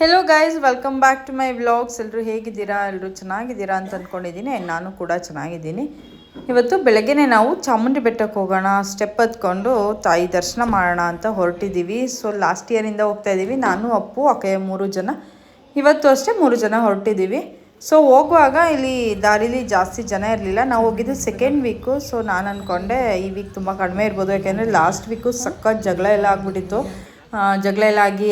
Hello guys welcome back to my vlogs ಎಲ್ಲರೂ ಹೇಗಿದ್ದೀರಾ? ಎಲ್ಲರೂ ಚೆನ್ನಾಗಿದ್ದೀರಾ ಅಂತ ಅಂದ್ಕೊಂಡಿದ್ದೀನಿ ನಾನು ಕೂಡ ಚೆನ್ನಾಗಿದ್ದೀನಿ. ಇವತ್ತು ಬೆಳಗ್ಗೆನೆ ನಾವು ಚಾಮುಂಡಿ ಬೆಟ್ಟಕ್ಕೆ ಹೋಗೋಣ. ಸ್ಟೆಪ್ ಹತ್ಕೊಂಡು ತಾಯಿ ದರ್ಶನ ಮಾಡೋಣ ಅಂತ ಹೊರಟಿದ್ದೀವಿ. ಸೊ ಲಾಸ್ಟ್ ಇಯರಿಂದ ಹೋಗ್ತಾ ಇದ್ದೀವಿ. ನಾನು, ಅಪ್ಪು, ಅಕ್ಕಯ್ಯ ಮೂರು ಜನ. ಇವತ್ತು ಅಷ್ಟೇ ಮೂರು ಜನ ಹೊರಟಿದ್ದೀವಿ. ಸೊ ಹೋಗುವಾಗ ಇಲ್ಲಿ ದಾರಿಲಿ ಜಾಸ್ತಿ ಜನ ಇರಲಿಲ್ಲ. ನಾವು ಹೋಗಿದ್ದು ಸೆಕೆಂಡ್ ವೀಕು ಸೊ ನಾನು ಅಂದ್ಕೊಂಡೆ ಈ ವೀಕ್ ತುಂಬ ಕಡಿಮೆ ಇರ್ಬೋದು. ಯಾಕೆಂದರೆ ಲಾಸ್ಟ್ ವೀಕು ಸಖತ್ ಜಗಳ ಎಲ್ಲ ಆಗ್ಬಿಟ್ಟಿತ್ತು. ಆ, ಜಗಳ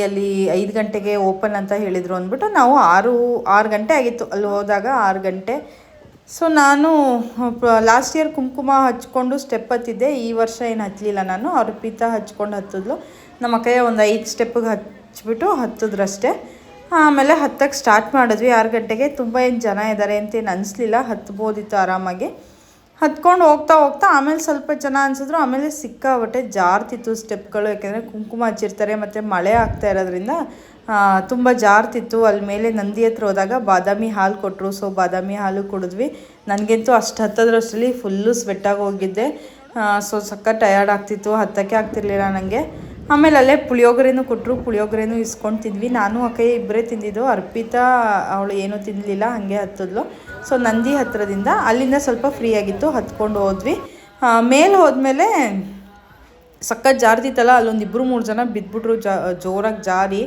ಅಲ್ಲಿ ಐದು ಗಂಟೆಗೆ ಓಪನ್ ಅಂತ ಹೇಳಿದರು ಅಂದ್ಬಿಟ್ಟು ನಾವು ಆರು ಆರು ಗಂಟೆ ಆಗಿತ್ತು. ಅಲ್ಲಿ ಹೋದಾಗ ಆರು ಗಂಟೆ. ಸೊ ನಾನು ಲಾಸ್ಟ್ ಇಯರ್ ಕುಂಕುಮ ಹಚ್ಕೊಂಡು ಸ್ಟೆಪ್ ಹತ್ತಿದ್ದೆ. ಈ ವರ್ಷ ಏನು ಹತ್ತಲಿಲ್ಲ ನಾನು. ಅರ್ಪಿತ ಪೀತ ಹಚ್ಕೊಂಡು ಹತ್ತಿದ್ಲು. ನಮ್ಮ ಅಕ್ಕಯ್ಯ ಒಂದು ಐದು ಸ್ಟೆಪ್ಪಿಗೆ ಹಚ್ಬಿಟ್ಟು ಹತ್ತಿದ್ರಷ್ಟೇ. ಆಮೇಲೆ ಹತ್ತಕ್ಕೆ ಸ್ಟಾರ್ಟ್ ಮಾಡಿದ್ವಿ. ಆರು ಗಂಟೆಗೆ. ತುಂಬ ಏನು ಜನ ಇದ್ದಾರೆ ಅಂತೇನು ಅನಿಸ್ಲಿಲ್ಲ. ಹತ್ಬೋದಿತ್ತು ಆರಾಮಾಗಿ. ಹತ್ಕೊಂಡು ಹೋಗ್ತಾ ಹೋಗ್ತಾ ಆಮೇಲೆ ಸ್ವಲ್ಪ ಜನ ಅನ್ಸಿದ್ರು, ಆಮೇಲೆ ಸಿಕ್ಕಾಬಟ್ಟೆ ಜಾರ್ತಿತ್ತು ಸ್ಟೆಪ್ಗಳು. ಯಾಕೆಂದರೆ ಕುಂಕುಮ ಹಚ್ಚಿರ್ತಾರೆ, ಮತ್ತು ಮಳೆ ಆಗ್ತಾ ಇರೋದ್ರಿಂದ ತುಂಬ ಜಾರ್ತಿತ್ತು. ಅಲ್ಲಿ ಮೇಲೆ ನಂದಿ ಹತ್ರ ಹೋದಾಗ ಬಾದಾಮಿ ಹಾಲು ಕೊಟ್ಟರು ಸೊ ಬಾದಾಮಿ ಹಾಲು ಕುಡಿದ್ವಿ. ನನಗಂತೂ ಅಷ್ಟು ಹತ್ತದ್ರಷ್ಟರಲ್ಲಿ ಫುಲ್ಲು ಸ್ವೆಟ್ಟಾಗಿ ಹೋಗಿದ್ದೆ. ಸೊ ಸಕ್ಕ ಟಯರ್ಡ್ ಆಗ್ತಿತ್ತು. ಹತ್ತಕ್ಕೆ ಆಗ್ತಿರ್ಲಿಲ್ಲ ನನಗೆ ಆಮೇಲೆ ಅಲ್ಲೇ ಪುಳಿಯೋಗರೆನೂ ಕೊಟ್ಟರು, ಪುಳಿಯೋಗರೆನೂ ಇಸ್ಕೊಂಡು ತಿಂದ್ವಿ. ನಾನು, ಅಕ್ಕ ಇಬ್ಬರೇ ತಿಂದಿದ್ದು. ಅರ್ಪಿತಾ ಅವಳು ಏನೂ ತಿನ್ನಲಿಲ್ಲ ಹಾಗೆ ಹತ್ತಿದ್ಲು. ಸೊ ನಂದಿ ಹತ್ತಿರದಿಂದ ಅಲ್ಲಿಂದ ಸ್ವಲ್ಪ ಫ್ರೀ ಆಗಿತ್ತು, ಹತ್ಕೊಂಡು ಹೋದ್ವಿ. ಮೇಲೆ ಹೋದ್ಮೇಲೆ ಸಖತ್ ಜಾರ್ತಿತ್ತಲ್ಲ ಅಲ್ಲೊಂದು ಇಬ್ಬರು ಮೂರು ಜನ ಬಿದ್ದುಬಿಟ್ರು ಜೋರಾಗಿ ಜಾರಿ.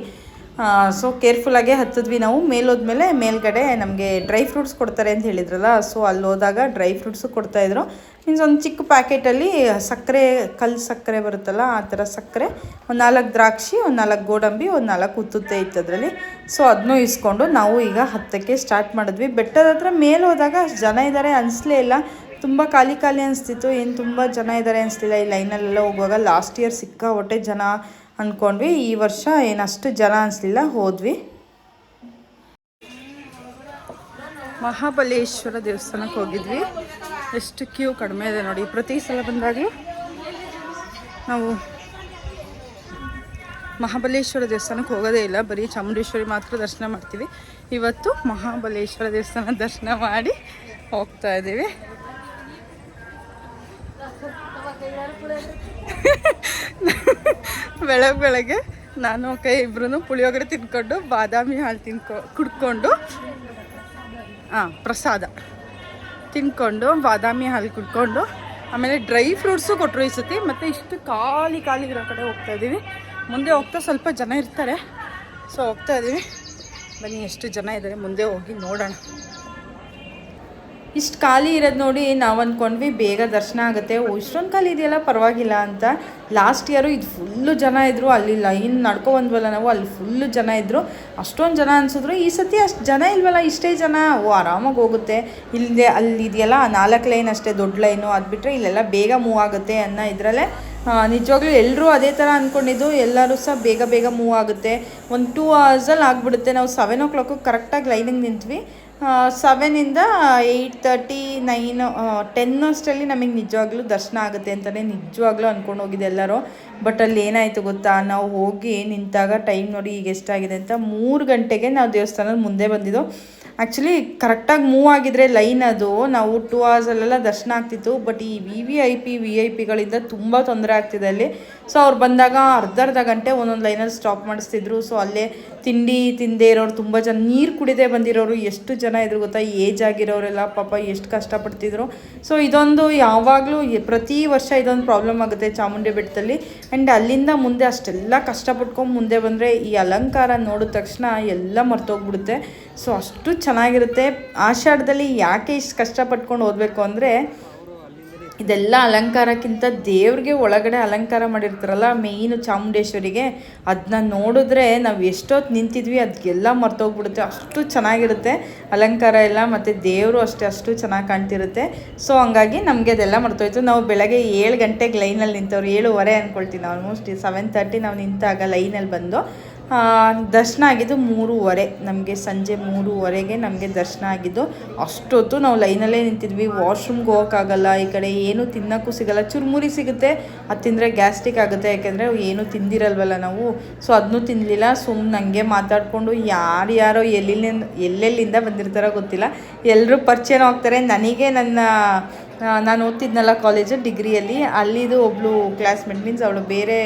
ಸೊ ಕೇರ್ಫುಲ್ಲಾಗೆ ಹತ್ತಿದ್ವಿ ನಾವು. ಮೇಲೋದ್ಮೇಲೆ ಮೇಲ್ಗಡೆ ನಮಗೆ ಡ್ರೈ ಫ್ರೂಟ್ಸ್ ಕೊಡ್ತಾರೆ ಅಂತ ಹೇಳಿದ್ರಲ್ಲ ಸೊ ಅಲ್ಲಿ ಹೋದಾಗ ಡ್ರೈ ಫ್ರೂಟ್ಸು ಕೊಡ್ತಾಯಿದ್ರು ಮೀನ್ಸ್ ಒಂದು ಚಿಕ್ಕ ಪ್ಯಾಕೆಟಲ್ಲಿ ಸಕ್ಕರೆ ಕಲ್ಲು ಸಕ್ಕರೆ ಬರುತ್ತಲ್ಲ, ಆ ಥರ ಸಕ್ಕರೆ, ಒಂದು ನಾಲ್ಕು ದ್ರಾಕ್ಷಿ, ಒಂದು ನಾಲ್ಕು ಗೋಡಂಬಿ, ಒಂದು ನಾಲ್ಕು ಉತ್ತುತ್ತೆ ಇತ್ತು ಅದರಲ್ಲಿ ಸೊ ಅದನ್ನೂ ಇಸ್ಕೊಂಡು ನಾವು ಈಗ ಹತ್ತಕ್ಕೆ ಸ್ಟಾರ್ಟ್ ಮಾಡಿದ್ವಿ. ಬೆಟ್ಟದ ಹತ್ರ ಮೇಲೆ ಹೋದಾಗ ಜನ ಇದ್ದಾರೆ ಅನಿಸ್ಲೇ ಇಲ್ಲ. ತುಂಬ ಖಾಲಿ ಖಾಲಿ ಅನಿಸ್ತಿತ್ತು. ಏನು ತುಂಬ ಜನ ಇದ್ದಾರೆ ಅನಿಸ್ತಿಲ್ಲ ಈ ಲೈನಲ್ಲೆಲ್ಲ ಹೋಗುವಾಗ ಲಾಸ್ಟ್ ಇಯರ್ ಸಿಕ್ಕಾಪಟ್ಟೆ ಜನ ಅಂದ್ಕೊಂಡ್ವಿ ಈ ವರ್ಷ ಏನಷ್ಟು ಜನ ಅನಿಸ್ಲಿಲ್ಲ, ಹೋದ್ವಿ. ಮಹಾಬಲೇಶ್ವರ ದೇವಸ್ಥಾನಕ್ಕೆ ಹೋಗಿದ್ವಿ. ಎಷ್ಟು ಕ್ಯೂ ಕಡಿಮೆ ಇದೆ ನೋಡಿ. ಪ್ರತಿ ಸಲ ಬಂದಾಗಲೂ ನಾವು ಮಹಾಬಲೇಶ್ವರ ದೇವಸ್ಥಾನಕ್ಕೆ ಹೋಗೋದೇ ಇಲ್ಲ. ಬರೀ ಚಾಮುಂಡೇಶ್ವರಿ ಮಾತ್ರ ದರ್ಶನ ಮಾಡ್ತೀವಿ. ಇವತ್ತು ಮಹಾಬಲೇಶ್ವರ ದೇವಸ್ಥಾನ ದರ್ಶನ ಮಾಡಿ ಹೋಗ್ತಾ ಇದ್ದೀವಿ. ಬೆಳಗ್ಗೆ ಬೆಳಗ್ಗೆ ನಾನು ಕೈ ಇಬ್ರು ಪುಳಿಯೋಗರೆ ತಿನ್ಕೊಂಡು, ಬಾದಾಮಿ ಹಾಲು ತಿನ್ಕೊ, ಕುಡ್ಕೊಂಡು ಹಾಂ ಪ್ರಸಾದ ತಿನ್ಕೊಂಡು, ಬಾದಾಮಿ ಹಾಲು ಕುಡ್ಕೊಂಡು, ಆಮೇಲೆ ಡ್ರೈ ಫ್ರೂಟ್ಸು ಕೊಟ್ಟರು ಈ ಸತಿ, ಮತ್ತು ಇಷ್ಟು ಖಾಲಿ ಖಾಲಿ ಇರೋ ಕಡೆ ಹೋಗ್ತಾ ಇದ್ದೀವಿ. ಮುಂದೆ ಹೋಗ್ತಾ ಸ್ವಲ್ಪ ಜನ ಇರ್ತಾರೆ. ಸೊ ಹೋಗ್ತಾ ಇದ್ದೀವಿ. ಬನ್ನಿ, ಎಷ್ಟು ಜನ ಇದ್ದಾರೆ? ಮುಂದೆ ಹೋಗಿ ನೋಡೋಣ. ಇಷ್ಟು ಖಾಲಿ ಇರೋದು ನೋಡಿ ನಾವು ಅಂದ್ಕೊಂಡ್ವಿ ಬೇಗ ದರ್ಶನ ಆಗುತ್ತೆ. ಓ, ಇಷ್ಟೊಂದು ಖಾಲಿ ಇದೆಯಲ್ಲ, ಪರವಾಗಿಲ್ಲ ಅಂತ. ಲಾಸ್ಟ್ ಇಯರು ಇದು ಫುಲ್ಲು ಜನ ಇದ್ದರು ಅಲ್ಲಿ ಲೈನ್ ನಡ್ಕೊ ಬಂದ್ವಲ್ಲ ನಾವು, ಅಲ್ಲಿ ಫುಲ್ಲು ಜನ ಇದ್ದರು ಅಷ್ಟೊಂದು ಜನ ಅನಿಸಿದ್ರು, ಈ ಸತಿ ಅಷ್ಟು ಜನ ಇಲ್ವಲ್ಲ, ಇಷ್ಟೇ ಜನ. ಓ, ಆರಾಮಾಗಿ ಹೋಗುತ್ತೆ. ಇಲ್ಲದೆ ಅಲ್ಲಿ ಇದೆಯಲ್ಲ, ನಾಲ್ಕು ಲೈನ್ ಅಷ್ಟೇ, ದೊಡ್ಡ ಲೈನು ಅದು ಬಿಟ್ಟರೆ ಇಲ್ಲೆಲ್ಲ ಬೇಗ ಮೂವ್ ಆಗುತ್ತೆ ಅನ್ನೋ ಇದರಲ್ಲೇ ನಿಜವಾಗ್ಲೂ ಎಲ್ಲರೂ ಅದೇ ಥರ ಅಂದ್ಕೊಂಡಿದ್ದು ಎಲ್ಲರೂ ಸಹ ಬೇಗ ಬೇಗ ಮೂವ್ ಆಗುತ್ತೆ. ಒಂದು ಟೂ ಅವರ್ಸಲ್ಲಿ ಆಗಿಬಿಡುತ್ತೆ. ನಾವು ಸೆವೆನ್ ಓ ಕ್ಲಾಕು ಕರೆಕ್ಟಾಗಿ ಲೈನಿಗೆ ನಿಂತ್ವಿ. ಸೆವೆನಿಂದ ಏಯ್ಟ್ ತರ್ಟಿ ನೈನ್ ಟೆನ್ ಅಷ್ಟರಲ್ಲಿ ನಮಗೆ ನಿಜವಾಗ್ಲೂ ದರ್ಶನ ಆಗುತ್ತೆ ಅಂತಲೇ ನಿಜವಾಗ್ಲೂ ಅಂದ್ಕೊಂಡು ಹೋಗಿದ್ದೆ ಎಲ್ಲರೂ. ಬಟ್ ಅಲ್ಲಿ ಏನಾಯಿತು ಗೊತ್ತಾ? ನಾವು ಹೋಗಿ ನಿಂತಾಗ ಟೈಮ್ ನೋಡಿ ಈಗ ಎಷ್ಟಾಗಿದೆ ಅಂತ ಮೂರು ಗಂಟೆಗೆ ನಾವು ದೇವಸ್ಥಾನದ ಮುಂದೆ ಬಂದಿದ್ದು. ಆ್ಯಕ್ಚುಲಿ ಕರೆಕ್ಟಾಗಿ ಮೂವ್ ಆಗಿದ್ರೆ ಲೈನ್ ಅದು. ನಾವು ಟೂ ಅವರ್ಸಲ್ಲೆಲ್ಲ ದರ್ಶನ ಆಗ್ತಿತ್ತು. ಬಟ್ ಈ V V I P V I ಪಿಗಳಿಂದ ತುಂಬ ತೊಂದರೆ ಆಗ್ತಿದೆ ಅಲ್ಲಿ. ಸೊ ಅವ್ರು ಬಂದಾಗ ಅರ್ಧ ಅರ್ಧ ಗಂಟೆ ಒಂದೊಂದು ಲೈನಲ್ಲಿ ಸ್ಟಾಪ್ ಮಾಡಿಸ್ತಿದ್ರು. ಸೊ ಅಲ್ಲೇ ತಿಂಡಿ ತಿಂದೇ ಇರೋರು ತುಂಬ ಜನ, ನೀರು ಕುಡಿದೇ ಬಂದಿರೋರು ಎಷ್ಟು ಜನ ಇದ್ರು ಗೊತ್ತಾ? ಏಜ್ ಆಗಿರೋರೆಲ್ಲ ಪಾಪ ಎಷ್ಟು ಕಷ್ಟಪಡ್ತಿದ್ರು. ಸೊ ಇದೊಂದು ಯಾವಾಗಲೂ ಪ್ರತಿ ವರ್ಷ ಇದೊಂದು ಪ್ರಾಬ್ಲಮ್ ಆಗುತ್ತೆ ಚಾಮುಂಡಿ ಬೆಟ್ಟದಲ್ಲಿ. ಆ್ಯಂಡ್ ಅಲ್ಲಿಂದ ಮುಂದೆ ಅಷ್ಟೆಲ್ಲ ಕಷ್ಟಪಟ್ಕೊಂಡು ಮುಂದೆ ಬಂದರೆ ಈ ಅಲಂಕಾರ ನೋಡಿದ ತಕ್ಷಣ ಎಲ್ಲ ಮರ್ತೋಗ್ಬಿಡುತ್ತೆ. ಸೊ ಅಷ್ಟು ಚೆನ್ನಾಗಿರುತ್ತೆ. ಆಷಾಢದಲ್ಲಿ ಯಾಕೆ ಇಷ್ಟು ಕಷ್ಟಪಟ್ಕೊಂಡು ಓದಬೇಕು ಅಂದರೆ, ಇದೆಲ್ಲ ಅಲಂಕಾರಕ್ಕಿಂತ ದೇವ್ರಿಗೆ ಒಳಗಡೆ ಅಲಂಕಾರ ಮಾಡಿರ್ತಾರಲ್ಲ ಮೇಯ್ನು ಚಾಮುಂಡೇಶ್ವರಿಗೆ. ಅದನ್ನ ನೋಡಿದ್ರೆ ನಾವು ಎಷ್ಟೊತ್ತು ನಿಂತಿದ್ವಿ ಅದಕ್ಕೆಲ್ಲ ಮರ್ತೋಗ್ಬಿಡುತ್ತೆ. ಅಷ್ಟು ಚೆನ್ನಾಗಿರುತ್ತೆ ಅಲಂಕಾರ ಎಲ್ಲ, ಮತ್ತು ದೇವರು ಅಷ್ಟೇ, ಅಷ್ಟು ಚೆನ್ನಾಗಿ ಕಾಣ್ತಿರುತ್ತೆ. ಸೊ ಹಂಗಾಗಿ ನಮಗೆ ಅದೆಲ್ಲ ಮರ್ತೋಯ್ತು. ನಾವು ಬೆಳಗ್ಗೆ ಏಳು ಗಂಟೆಗೆ ಲೈನಲ್ಲಿ ನಿಂತವ್ರು, ಏಳುವರೆ ಅಂದ್ಕೊಳ್ತೀನಿ ಆಲ್ಮೋಸ್ಟ್ ಸೆವೆನ್ ತರ್ಟಿ ನಾವು ನಿಂತಾಗ ಲೈನಲ್ಲಿ ಬಂದು ದರ್ಶನ ಆಗಿದ್ದು ಮೂರುವರೆ. ನಮಗೆ ಸಂಜೆ ಮೂರುವರೆಗೆ ನಮಗೆ ದರ್ಶನ ಆಗಿದ್ದು ಅಷ್ಟೊತ್ತು ನಾವು ಲೈನಲ್ಲೇ ನಿಂತಿದ್ವಿ. ವಾಶ್ರೂಮ್ಗೆ ಹೋಗೋಕ್ಕಾಗಲ್ಲ, ಈ ಕಡೆ ಏನೂ ತಿನ್ನೋಕ್ಕೂ ಸಿಗಲ್ಲ. ಚುರುಮುರಿ ಸಿಗುತ್ತೆ, ಅದು ತಿಂದರೆ ಗ್ಯಾಸ್ಟ್ರಿಕ್ ಆಗುತ್ತೆ. ಯಾಕೆಂದರೆ ಏನೂ ತಿಂದಿರಲ್ವಲ್ಲ ನಾವು. ಸೊ, ಅದನ್ನೂ ತಿನ್ನಲಿಲ್ಲ ಸುಮ್ಮನೆ ಹಂಗೆ ಮಾತಾಡಿಕೊಂಡು ಯಾರ್ಯಾರೋ ಎಲ್ಲಿಂದ, ಎಲ್ಲೆಲ್ಲಿಂದ ಬಂದಿರ್ತಾರೋ ಗೊತ್ತಿಲ್ಲ. ಎಲ್ಲರೂ ಪರಿಚಯನೂ ಹೋಗ್ತಾರೆ ನನಗೆ ನನ್ನ ನಾನು ಓದ್ತಿದ್ನಲ್ಲ ಕಾಲೇಜು ಡಿಗ್ರಿಯಲ್ಲಿ. ಅಲ್ಲಿದು ಒಬ್ಬಳು ಕ್ಲಾಸ್ಮೇಟ್ ಮೀನ್ಸ್ ಅವಳು ಬೇರೆ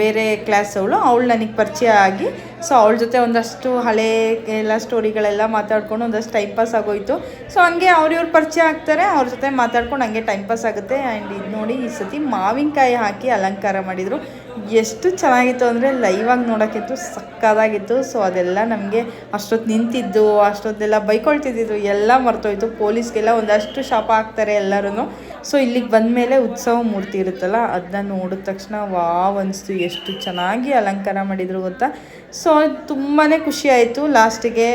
ಬೇರೆ ಕ್ಲಾಸ್ ಅವಳು ಅವಳು ನನಗೆ ಪರಿಚಯ ಆಗಿ. ಸೊ ಅವಳ ಜೊತೆ ಒಂದಷ್ಟು ಹಳೆ ಎಲ್ಲ ಸ್ಟೋರಿಗಳೆಲ್ಲ ಮಾತಾಡ್ಕೊಂಡು ಒಂದಷ್ಟು ಟೈಮ್ ಪಾಸ್ ಆಗೋಯ್ತು. ಸೊ ಹಂಗೆ ಅವ್ರಿವ್ರು ಪರಿಚಯ ಆಗ್ತಾರೆ, ಅವ್ರ ಜೊತೆ ಮಾತಾಡ್ಕೊಂಡು ಹಂಗೆ ಟೈಮ್ ಪಾಸ್ ಆಗುತ್ತೆ. ಆ್ಯಂಡ್ ಇದು ನೋಡಿ ಈ ಸತಿ ಮಾವಿನಕಾಯಿ ಹಾಕಿ ಅಲಂಕಾರ ಮಾಡಿದರು. ಎಷ್ಟು ಚೆನ್ನಾಗಿತ್ತು ಅಂದರೆ ಲೈವಾಗಿ ನೋಡೋಕ್ಕಿತ್ತು ಸಕ್ಕದಾಗಿತ್ತು. ಸೊ ಅದೆಲ್ಲ ನಮಗೆ ಅಷ್ಟೊತ್ತು ನಿಂತಿದ್ದು, ಅಷ್ಟೊತ್ತೆಲ್ಲ ಬೈಕೊಳ್ತಿದ್ದು ಎಲ್ಲ ಮರ್ತೋಯ್ತು. ಪೊಲೀಸ್ಗೆಲ್ಲ ಒಂದಷ್ಟು ಶಾಪ ಹಾಕ್ತಾರೆ ಎಲ್ಲರೂ ಸೊ ಇಲ್ಲಿಗೆ ಬಂದಮೇಲೆ ಉತ್ಸವ ಮೂರ್ತಿ ಇರುತ್ತಲ್ಲ ಅದನ್ನ ನೋಡಿದ ತಕ್ಷಣ ವಾವ್ ಅನಿಸ್ತು, ಎಷ್ಟು ಚೆನ್ನಾಗಿ ಅಲಂಕಾರ ಮಾಡಿದರು ಗೊತ್ತಾ? ಸೊ ತುಂಬಾ ಖುಷಿ ಆಯಿತು. ಲಾಸ್ಟಿಗೆ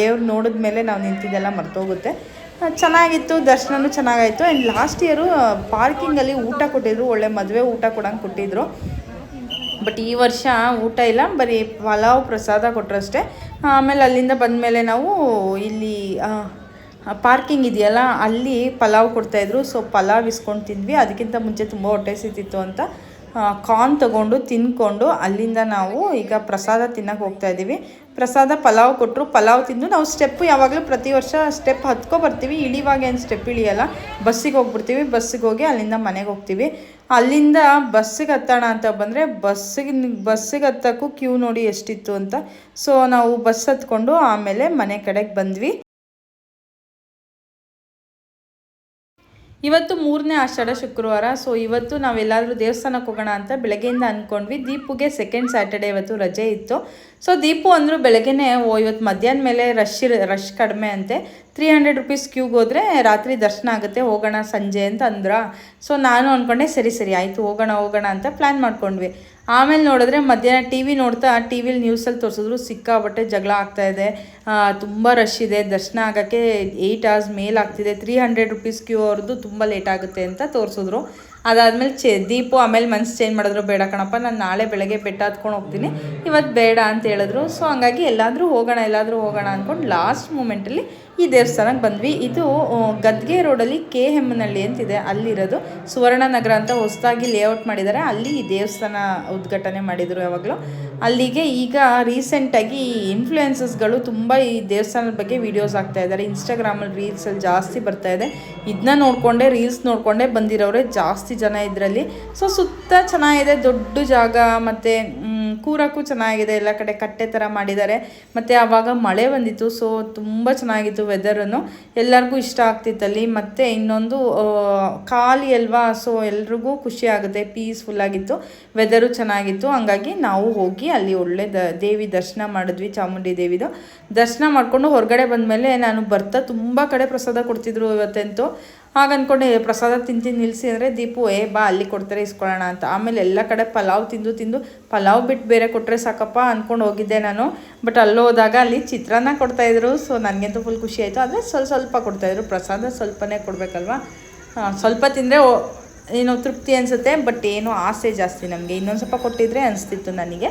ದೇವ್ರು ನೋಡಿದ ಮೇಲೆ ನಾವು ನಿಂತಿದ್ದೆಲ್ಲ ಮರ್ತೋಗುತ್ತೆ. ಚೆನ್ನಾಗಿತ್ತು ದರ್ಶನವೂ ಚೆನ್ನಾಗಾಯಿತು. ಆ್ಯಂಡ್ ಲಾಸ್ಟ್ ಇಯರು ಪಾರ್ಕಿಂಗಲ್ಲಿ ಊಟ ಕೊಟ್ಟಿದ್ರು, ಒಳ್ಳೆ ಮದುವೆ ಊಟ ಕೊಡಂಗೆ ಕೊಟ್ಟಿದ್ರು. ಬಟ್ ಈ ವರ್ಷ ಊಟ ಇಲ್ಲ, ಬರೀ ಪಲಾವ್ ಪ್ರಸಾದ ಕೊಟ್ಟರಷ್ಟೇ ಆಮೇಲೆ ಅಲ್ಲಿಂದ ಬಂದಮೇಲೆ ನಾವು ಇಲ್ಲಿ ಪಾರ್ಕಿಂಗ್ ಇದೆಯಲ್ಲ, ಅಲ್ಲಿ ಪಲಾವ್ ಕೊಡ್ತಾಯಿದ್ರು ಸೊ ಪಲಾವ್ ಇಸ್ಕೊಂಡು ತಿಂದ್ವಿ. ಅದಕ್ಕಿಂತ ಮುಂಚೆ ತುಂಬ ಹೊಟ್ಟೆ ಸಿತಿತ್ತು ಅಂತ. ಕಾರ್ನ್ ತಗೊಂಡು ತಿನ್ಕೊಂಡು ಅಲ್ಲಿಂದ ನಾವು ಈಗ ಪ್ರಸಾದ ತಿನ್ನಕ್ಕೆ ಹೋಗ್ತಾ ಇದ್ದೀವಿ. ಪ್ರಸಾದ ಪಲಾವ್ ಕೊಟ್ಟರು ಪಲಾವ್ ತಿಂದು ನಾವು ಸ್ಟೆಪ್ ಯಾವಾಗಲೂ ಪ್ರತಿ ವರ್ಷ ಸ್ಟೆಪ್ ಹತ್ಕೊ ಬರ್ತೀವಿ. ಇಳಿವಾಗ ಏನು ಸ್ಟೆಪ್ ಇಳಿಯಲ್ಲ, ಬಸ್ಸಿಗೆ ಹೋಗ್ಬಿಡ್ತೀವಿ. ಬಸ್ಸಿಗೆ ಹೋಗಿ ಅಲ್ಲಿಂದ ಮನೆಗೆ ಹೋಗ್ತೀವಿ. ಅಲ್ಲಿಂದ ಬಸ್ಸಿಗೆ ಹತ್ತೋಣ ಅಂತ ಬಂದರೆ ಬಸ್ಸಿಗೆ ಬಸ್ಸಿಗೆ ಹತ್ತಕ್ಕೂ ಕ್ಯೂ ನೋಡಿ ಎಷ್ಟಿತ್ತು ಅಂತ. ಸೊ ನಾವು ಬಸ್ ಹತ್ಕೊಂಡು ಆಮೇಲೆ ಮನೆ ಕಡೆಗೆ ಬಂದ್ವಿ. ಇವತ್ತು ಮೂರನೇ ಆಷಾಢ ಶುಕ್ರವಾರ ಸೊ ಇವತ್ತು ನಾವೆಲ್ಲಾದರೂ ದೇವಸ್ಥಾನಕ್ಕೆ ಹೋಗೋಣ ಅಂತ ಬೆಳಗ್ಗೆಯಿಂದ ಅಂದ್ಕೊಂಡ್ವಿ ದೀಪುಗೆ ಸೆಕೆಂಡ್ ಸ್ಯಾಟರ್ಡೆ ಇವತ್ತು ರಜೆ ಇತ್ತು. ಸೊ ದೀಪು ಅಂದರು ಬೆಳಗ್ಗೆನೇ, ಓ ಇವತ್ತು ಮಧ್ಯಾಹ್ನ ಮೇಲೆ ರಶ್ ರಶ್ ಕಡಿಮೆ ಅಂತೆ. ತ್ರೀ ಹಂಡ್ರೆಡ್ ರುಪೀಸ್ ಕ್ಯೂಗೆ ಹೋದರೆ ರಾತ್ರಿ ದರ್ಶನ ಆಗುತ್ತೆ, ಹೋಗೋಣ ಸಂಜೆ ಅಂತ ಅಂದ್ರ. ಸೊ ನಾನು ಅಂದ್ಕೊಂಡೆ ಸರಿ ಸರಿ, ಆಯಿತು, ಹೋಗೋಣ ಹೋಗೋಣ ಅಂತ ಪ್ಲ್ಯಾನ್ ಮಾಡ್ಕೊಂಡ್ವಿ. ಆಮೇಲೆ ನೋಡಿದ್ರೆ ಮಧ್ಯಾಹ್ನ ಟಿ ವಿ ನೋಡ್ತಾ ಟಿ ವಿಲಿ ನ್ಯೂಸಲ್ಲಿ ತೋರಿಸಿದ್ರು ಸಿಕ್ಕಾಬಟ್ಟೆ ಜಗಳ ಆಗ್ತಾ ಇದೆ. ತುಂಬ ರಶ್ ಇದೆ, ದರ್ಶನ ಆಗೋಕ್ಕೆ ಏಯ್ಟ್ ಅವರ್ಸ್ ಮೇಲಾಗ್ತಿದೆ ತ್ರೀ ಹಂಡ್ರೆಡ್ ರುಪೀಸ್ ಕ್ಯೂ ಅವ್ರದ್ದು ತುಂಬ ಲೇಟ್ ಆಗುತ್ತೆ ಅಂತ ತೋರಿಸಿದ್ರು. ಅದಾದಮೇಲೆ ಚೆ, ದೀಪು ಆಮೇಲೆ ಮನ್ಸು ಚೇಂಜ್ ಮಾಡಿದ್ರು, ಬೇಡ ಕಣಪ್ಪ, ನಾನು ನಾಳೆ ಬೆಳಗ್ಗೆ ಬೆಟ್ಟ ಹತ್ಕೊಂಡು ಹೋಗ್ತೀನಿ. ಇವತ್ತು ಬೇಡ ಅಂತ ಹೇಳಿದ್ರು. ಸೊ, ಹಂಗಾಗಿ ಎಲ್ಲಾದರೂ ಹೋಗೋಣ ಎಲ್ಲಾದರೂ ಹೋಗೋಣ ಅಂದ್ಕೊಂಡು ಲಾಸ್ಟ್ ಮೂಮೆಂಟಲ್ಲಿ ಈ ದೇವಸ್ಥಾನಕ್ಕೆ ಬಂದ್ವಿ. ಇದು ಗದ್ಗೆ ರೋಡಲ್ಲಿ ಕೆ ಹೆಮ್ಮನಹಳ್ಳಿ ಅಂತಿದೆ ಅಲ್ಲಿರೋದು. ಸುವರ್ಣ ನಗರ ಅಂತ ಹೊಸದಾಗಿ ಲೇಔಟ್ ಮಾಡಿದ್ದಾರೆ. ಅಲ್ಲಿ ಈ ದೇವಸ್ಥಾನ ಉದ್ಘಾಟನೆ ಮಾಡಿದರು ಯಾವಾಗಲೂ. ಅಲ್ಲಿಗೆ ಈಗ ರೀಸೆಂಟಾಗಿ ಇನ್ಫ್ಲೂಯೆನ್ಸಸ್ಗಳು ತುಂಬ ಈ ದೇವಸ್ಥಾನದ ಬಗ್ಗೆ ವೀಡಿಯೋಸ್ ಆಗ್ತಾ ಇದ್ದಾರೆ. ಇನ್ಸ್ಟಾಗ್ರಾಮಲ್ಲಿ ರೀಲ್ಸಲ್ಲಿ ಜಾಸ್ತಿ ಬರ್ತಾ ಇದೆ. ಇದನ್ನ ನೋಡಿಕೊಂಡೆ ರೀಲ್ಸ್ ನೋಡಿಕೊಂಡೆ ಬಂದಿರೋರೆ ಜಾಸ್ತಿ ಜನ ಇದರಲ್ಲಿ. ಸೊ ಸುತ್ತ ಚೆನ್ನಾಗಿದೆ, ದೊಡ್ಡ ಜಾಗ, ಮತ್ತು ಕೂರಕ್ಕೂ ಚೆನ್ನಾಗಿದೆ, ಎಲ್ಲ ಕಡೆ ಕಟ್ಟೆ ಥರ ಮಾಡಿದ್ದಾರೆ. ಮತ್ತು ಆವಾಗ ಮಳೆ ಬಂದಿತ್ತು ಸೊ ತುಂಬ ಚೆನ್ನಾಗಿತ್ತು ವೆದರನ್ನು ಎಲ್ಲರಿಗೂ ಇಷ್ಟ ಆಗ್ತಿತ್ತಲ್ಲಿ. ಮತ್ತು ಇನ್ನೊಂದು ಖಾಲಿ ಅಲ್ವಾ ಸೊ ಎಲ್ರಿಗೂ ಖುಷಿ ಆಗುತ್ತೆ ಪೀಸ್ಫುಲ್ಲಾಗಿತ್ತು ವೆದರು ಚೆನ್ನಾಗಿತ್ತು. ಹಂಗಾಗಿ ನಾವು ಹೋಗಿ ಅಲ್ಲಿ ಒಳ್ಳೆ ದೇವಿ ದರ್ಶನ ಮಾಡಿದ್ವಿ, ಚಾಮುಂಡಿ ದೇವಿದು. ದರ್ಶನ ಮಾಡಿಕೊಂಡು ಹೊರಗಡೆ ಬಂದಮೇಲೆ ನಾನು ಬರ್ತಾ ತುಂಬ ಕಡೆ ಪ್ರಸಾದ ಕೊಡ್ತಿದ್ರು ಇವತ್ತಂತೂ. ಆಗ ಅಂದ್ಕೊಂಡೆ "ಏ, ಪ್ರಸಾದ ತಿಂತೀನಿ ನಿಲ್ಲಿಸಿ ಅಂದರೆ ದೀಪು ಏ ಬಾ ಅಲ್ಲಿ ಕೊಡ್ತಾರೆ ಇಸ್ಕೊಳ್ಳೋಣ ಅಂತ. ಆಮೇಲೆ ಎಲ್ಲ ಕಡೆ ಪಲಾವ್ ತಿಂದು ತಿಂದು ಪಲಾವ್ ಬಿಟ್ಟು ಬೇರೆ ಕೊಟ್ಟರೆ ಸಾಕಪ್ಪ ಅಂದ್ಕೊಂಡು ಹೋಗಿದ್ದೆ ನಾನು. ಬಟ್ ಅಲ್ಲಿ ಹೋದಾಗ ಅಲ್ಲಿ ಚಿತ್ರಾನ್ನ ಕೊಡ್ತಾಯಿದ್ರು ಸೊ ನನಗಂತೂ ಫುಲ್ ಖುಷಿ ಆಯಿತು. ಆದರೆ ಸ್ವಲ್ಪ ಸ್ವಲ್ಪ ಕೊಡ್ತಾಯಿದ್ರು ಪ್ರಸಾದ ಸ್ವಲ್ಪನೇ ಕೊಡಬೇಕಲ್ವಾ? ಸ್ವಲ್ಪ ತಿಂದರೆ ಏನೋ ತೃಪ್ತಿ ಅನಿಸುತ್ತೆ. ಬಟ್ ಏನೋ ಆಸೆ ಜಾಸ್ತಿ ನಮಗೆ. ಇನ್ನೊಂದು ಸ್ವಲ್ಪ ಕೊಟ್ಟಿದ್ರೆ ಅನಿಸ್ತಿತ್ತು ನನಗೆ.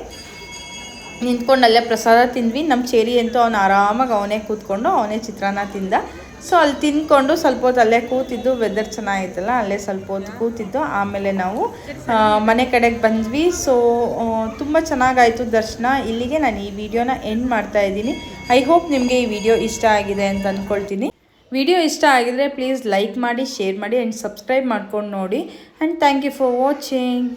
ನಿಂತ್ಕೊಂಡು ಅಲ್ಲೇ ಪ್ರಸಾದ ತಿಂದ್ವಿ. ನಮ್ಮ ಚೇರಿ ಅಂತೂ ಅವನು ಆರಾಮಾಗಿ ಅವನೇ ಕೂತ್ಕೊಂಡು ಅವನೇ ಚಿತ್ರಾನ್ನ ತಿಂದ. ಸೊ ಅಲ್ಲಿ ತಿಂದ್ಕೊಂಡು ಸ್ವಲ್ಪ ಹೊತ್ತು ಅಲ್ಲೇ ಕೂತಿದ್ದು ವೆದರ್ ಚೆನ್ನಾಗಿತ್ತಲ್ಲ, ಅಲ್ಲೇ ಸ್ವಲ್ಪ ಹೊತ್ತು ಕೂತಿದ್ದು. ಆಮೇಲೆ ನಾವು ಮನೆ ಕಡೆಗೆ ಬಂದ್ವಿ. ಸೊ ತುಂಬ ಚೆನ್ನಾಗಾಯಿತು ದರ್ಶನ. ಇಲ್ಲಿಗೆ ನಾನು ಈ ವಿಡಿಯೋನ ಎಂಡ್ ಮಾಡ್ತಾ ಇದ್ದೀನಿ. ಐ ಹೋಪ್ ನಿಮಗೆ ಈ ವಿಡಿಯೋ ಇಷ್ಟ ಆಗಿದೆ ಅಂತ ಅಂದ್ಕೊಳ್ತೀನಿ ವಿಡಿಯೋ ಇಷ್ಟ ಆಗಿದರೆ ಪ್ಲೀಸ್ ಲೈಕ್ ಮಾಡಿ ಶೇರ್ ಮಾಡಿ ಆ್ಯಂಡ್ ಸಬ್ಸ್ಕ್ರೈಬ್ ಮಾಡ್ಕೊಂಡು ನೋಡಿ. And thank you for watching